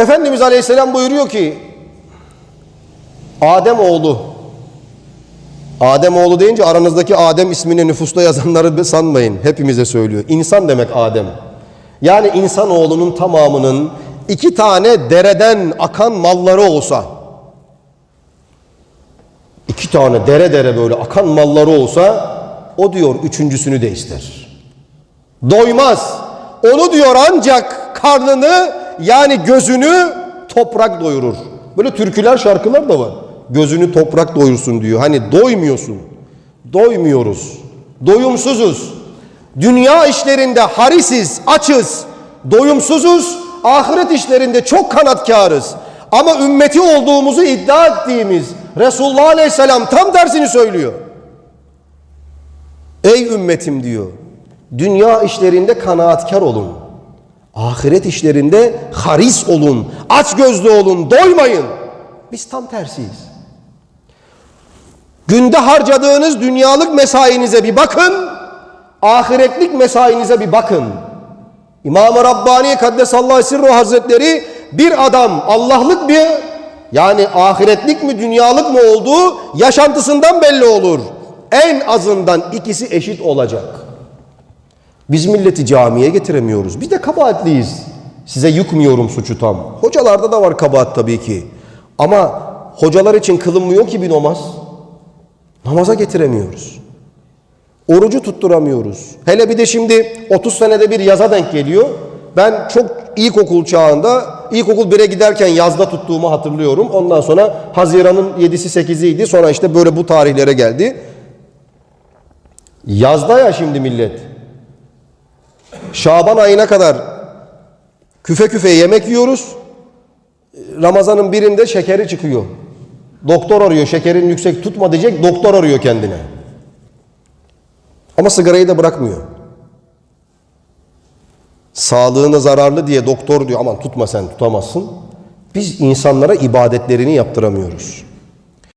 Efendimiz Aleyhisselam buyuruyor ki Adem oğlu Adem oğlu deyince aranızdaki Adem ismini nüfusta yazanları sanmayın. Hepimize söylüyor. İnsan demek Adem. Yani insan oğlunun tamamının iki tane dereden akan malları olsa iki tane dere dere böyle akan malları olsa o diyor üçüncüsünü de ister. Doymaz. Onu diyor ancak karnını yani gözünü toprak doyurur. Böyle türküler şarkılar da var. Gözünü toprak doyursun diyor. Hani doymuyorsun. Doymuyoruz. Doyumsuzuz. Dünya işlerinde harisiz, açız, doyumsuzuz. Ahiret işlerinde çok kanatkarız. Ama ümmeti olduğumuzu iddia ettiğimiz Resulullah Aleyhisselam tam tersini söylüyor. Ey ümmetim diyor. Dünya işlerinde kanaatkar olun. Ahiret işlerinde haris olun. Aç gözlü olun. Doymayın. Biz tam tersiyiz. Günde harcadığınız dünyalık mesainize bir bakın. Ahiretlik mesainize bir bakın. İmam-ı Rabbani Kaddesallahu Sirruhu Hazretleri bir adam Allah'lık bir yani ahiretlik mi dünyalık mı olduğu yaşantısından belli olur. En azından ikisi eşit olacak. Biz milleti camiye getiremiyoruz. Biz de kabahatliyiz. Size yıkmıyorum suçu tam. Hocalarda da var kabahat tabii ki. Ama hocalar için kılınmıyor ki bir namaz. Namaza getiremiyoruz. Orucu tutturamıyoruz. Hele bir de şimdi 30 senede bir yaza denk geliyor. Ben çok ilkokul çağında, ilkokul 1'e giderken yazda tuttuğumu hatırlıyorum. Ondan sonra Haziran'ın 7'si 8'iydi. Sonra işte böyle bu tarihlere geldi. Yazda ya şimdi millet. Şaban ayına kadar küfe küfe yemek yiyoruz. Ramazanın birinde şekeri çıkıyor. Doktor arıyor şekerin yüksek tutma diyecek doktor arıyor kendine. Ama sigarayı da bırakmıyor. Sağlığına zararlı diye doktor diyor aman tutma sen tutamazsın. Biz insanlara ibadetlerini yaptıramıyoruz.